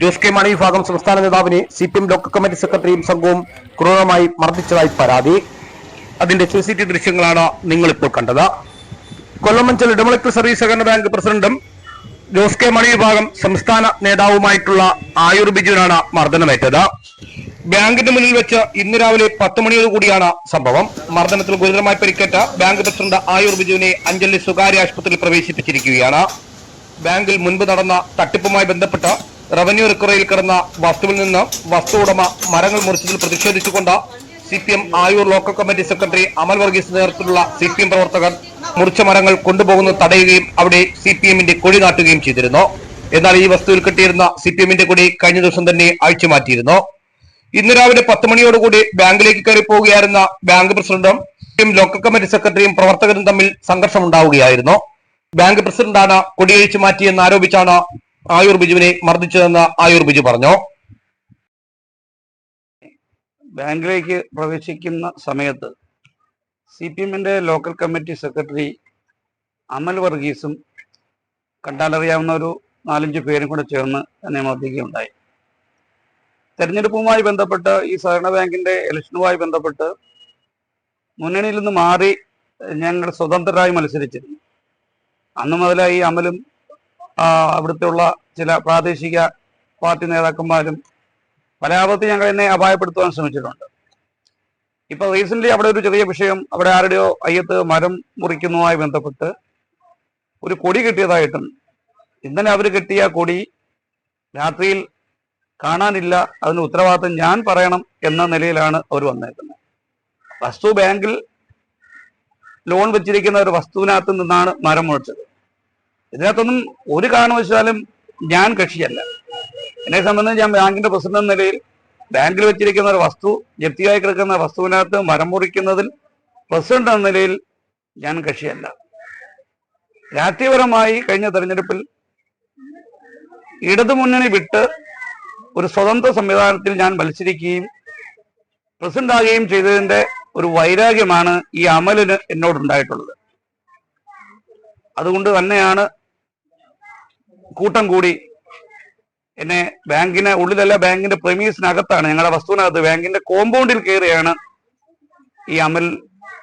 Jose K Mani വിഭാഗം സംസ്ഥാന നേതാവിനെ C P M local committee സെക്രട്ടറിയും സംഘവും ക്രൂരമായി മർദ്ദിച്ചതായി പരാതി. അതിന്റെ സി സി ടി ദൃശ്യങ്ങളാണ് നിങ്ങളിപ്പോൾ കണ്ടത്. കൊല്ലമഞ്ചൽ ഇടമലക്കൽ സർവീസ് സഹകരണ ബാങ്ക് പ്രസിഡന്റും ജോസ് കെ മണി വിഭാഗം സംസ്ഥാന നേതാവുമായിട്ടുള്ള ആയുർ ബിജുവിനാണ് മർദ്ദനമേറ്റത്. ബാങ്കിന്റെ മുന്നിൽ വെച്ച് ഇന്ന് രാവിലെ പത്ത് മണിയോടുകൂടിയാണ് സംഭവം. മർദ്ദനത്തിൽ ഗുരുതരമായി പരിക്കേറ്റ ബാങ്ക് പ്രസിഡന്റ് ആയുർ ബിജുവിനെ അഞ്ചലി സ്വകാര്യ ആശുപത്രിയിൽ പ്രവേശിപ്പിച്ചിരിക്കുകയാണ്. ബാങ്കിൽ മുൻപ് നടന്ന തട്ടിപ്പുമായി ബന്ധപ്പെട്ട് റവന്യൂ റിക്കവറിയിൽ കിടന്ന വസ്തുവിൽ നിന്ന് വസ്തു ഉടമ മരങ്ങൾ മുറിച്ചതിൽ പ്രതിഷേധിച്ചുകൊണ്ട് C P M Ayur local committee secretary Amal Varghese നേതൃത്വത്തിലുള്ള സി പി എം പ്രവർത്തകർ മുറിച്ച മരങ്ങൾ കൊണ്ടുപോകുന്നത് തടയുകയും അവിടെ സി പി എമ്മിന്റെ കൊടി നാട്ടുകയും ചെയ്തിരുന്നു. എന്നാൽ ഈ വസ്തുവിൽ കിട്ടിയിരുന്ന സി പി എമ്മിന്റെ കൊടി കഴിഞ്ഞ ദിവസം തന്നെ അഴിച്ചു മാറ്റിയിരുന്നു. ഇന്ന് രാവിലെ പത്ത് മണിയോടുകൂടി ബാങ്കിലേക്ക് കയറി പോവുകയായിരുന്ന ബാങ്ക് പ്രസിഡന്റും ലോക്കൽ കമ്മിറ്റി സെക്രട്ടറിയും പ്രവർത്തകരും തമ്മിൽ സംഘർഷമുണ്ടാവുകയായിരുന്നു. ബാങ്ക് പ്രസിഡന്റാണ് കൊടിയഴിച്ചു മാറ്റിയെന്ന് ആരോപിച്ചാണ് ആയുർ ബിജുവിനെ മർദ്ദിച്ചതെന്ന് ആയുർ ബിജു പറഞ്ഞു. ബാങ്കിലേക്ക് പ്രവേശിക്കുന്ന സമയത്ത് സി പി എമ്മിന്റെ ലോക്കൽ കമ്മിറ്റി സെക്രട്ടറി അമൽ വർഗീസും കണ്ടാലറിയാവുന്ന ഒരു നാലഞ്ച് പേരും കൂടെ ചേർന്ന് എന്നെ മർദ്ദിക്കുകയുണ്ടായി. തെരഞ്ഞെടുപ്പുമായി ബന്ധപ്പെട്ട് ഈ സഹകരണ ബാങ്കിന്റെ ഇലക്ഷനുമായി ബന്ധപ്പെട്ട് മുന്നണിയിൽ നിന്ന് മാറി ഞങ്ങൾ സ്വതന്ത്രരായി മത്സരിച്ചിരുന്നു. അന്ന് മുതൽ ഈ അമലും അവിടുത്തെ ഉള്ള ചില പ്രാദേശിക പാർട്ടി നേതാക്കന്മാരും പല ആപത്തിൽ ഞങ്ങൾ എന്നെ അപായപ്പെടുത്തുവാൻ ശ്രമിച്ചിട്ടുണ്ട്. ഇപ്പൊ റീസെന്റ് അവിടെ ഒരു ചെറിയ വിഷയം അവിടെ ആരുടെയോ അയ്യത്ത് മരം മുറിക്കുന്നതുമായി ബന്ധപ്പെട്ട് ഒരു കൊടി കിട്ടിയതായിട്ടും ഇന്നലെ അവർ കിട്ടിയ കൊടി രാത്രിയിൽ കാണാനില്ല അതിന് ഉത്തരവാദിത്തം ഞാൻ പറയണം എന്ന നിലയിലാണ് അവർ വന്നേക്കുന്നത്. വസ്തു ബാങ്കിൽ ലോൺ വെച്ചിരിക്കുന്ന ഒരു വസ്തുവിനകത്ത് നിന്നാണ് മരം മുറിച്ചത്. ഇതിനകത്തൊന്നും ഒരു കാരണവശാലും ഞാൻ കക്ഷിയല്ല. എന്നെ സംബന്ധിച്ച് ഞാൻ ബാങ്കിന്റെ പ്രസിഡന്റ് എന്ന നിലയിൽ ബാങ്കിൽ വെച്ചിരിക്കുന്ന ഒരു വസ്തു ജപ്തിയായി കിടക്കുന്ന വസ്തുവിനകത്ത് മരം മുറിക്കുന്നതിൽ പ്രസിഡന്റ് എന്ന നിലയിൽ ഞാൻ കക്ഷിയല്ല. രാഷ്ട്രീയപരമായി കഴിഞ്ഞ തെരഞ്ഞെടുപ്പിൽ ഇടതുമുന്നണി വിട്ട് ഒരു സ്വതന്ത്ര സംവിധാനത്തിൽ ഞാൻ മത്സരിക്കുകയും പ്രസിഡന്റ് ആകുകയും ചെയ്തതിന്റെ ഒരു വൈരാഗ്യമാണ് ഈ അമലിന് എന്നോടുണ്ടായിട്ടുള്ളത്. അതുകൊണ്ട് തന്നെയാണ് കൂട്ടം കൂടി എന്നെ ബാങ്കിന് ഉള്ളിലല്ല ബാങ്കിന്റെ പ്രമീസിനകത്താണ് ഞങ്ങളുടെ വസ്തുവിനകത്ത് ബാങ്കിന്റെ കോമ്പൗണ്ടിൽ കയറിയാണ് ഈ അമൽ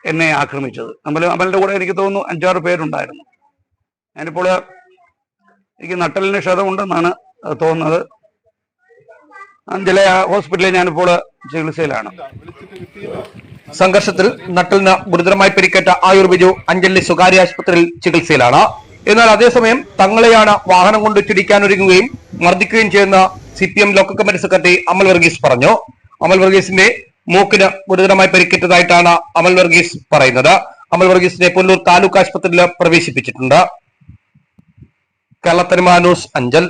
എന്നെ ആക്രമിച്ചത്. അമൽ അമലിന്റെ കൂടെ എനിക്ക് തോന്നുന്നു അഞ്ചാറ് പേരുണ്ടായിരുന്നു. ഞാനിപ്പോൾ എനിക്ക് നട്ടലിന് ക്ഷതമുണ്ടെന്നാണ് തോന്നുന്നത്. ചില ഹോസ്പിറ്റലിൽ ഞാനിപ്പോൾ ചികിത്സയിലാണ്. സംഘർഷത്തിൽ നട്ടലിന് ഗുരുതരമായി പരിക്കേറ്റ ആയൂർ ബിജു അഞ്ചലിലെ സ്വകാര്യ ആശുപത്രിയിൽ ചികിത്സയിലാണ്. എന്നാൽ അതേസമയം തങ്ങളെയാണ് വാഹനം കൊണ്ട് ചുരിക്കാനൊരുങ്ങുകയും മർദ്ദിക്കുകയും ചെയ്യുന്ന C P M local committee secretary Amal Varghese പറഞ്ഞു. അമൽ വർഗീസിന്റെ മൂക്കിന് ഗുരുതരമായി പരിക്കേറ്റതായിട്ടാണ് അമൽ വർഗീസ് പറയുന്നത്. അമൽ വർഗീസിനെ പുല്ലൂർ താലൂക്ക് ആശുപത്രിയിൽ പ്രവേശിപ്പിച്ചിട്ടുണ്ട്. കേരള ന്യൂസ് അഞ്ചൽ.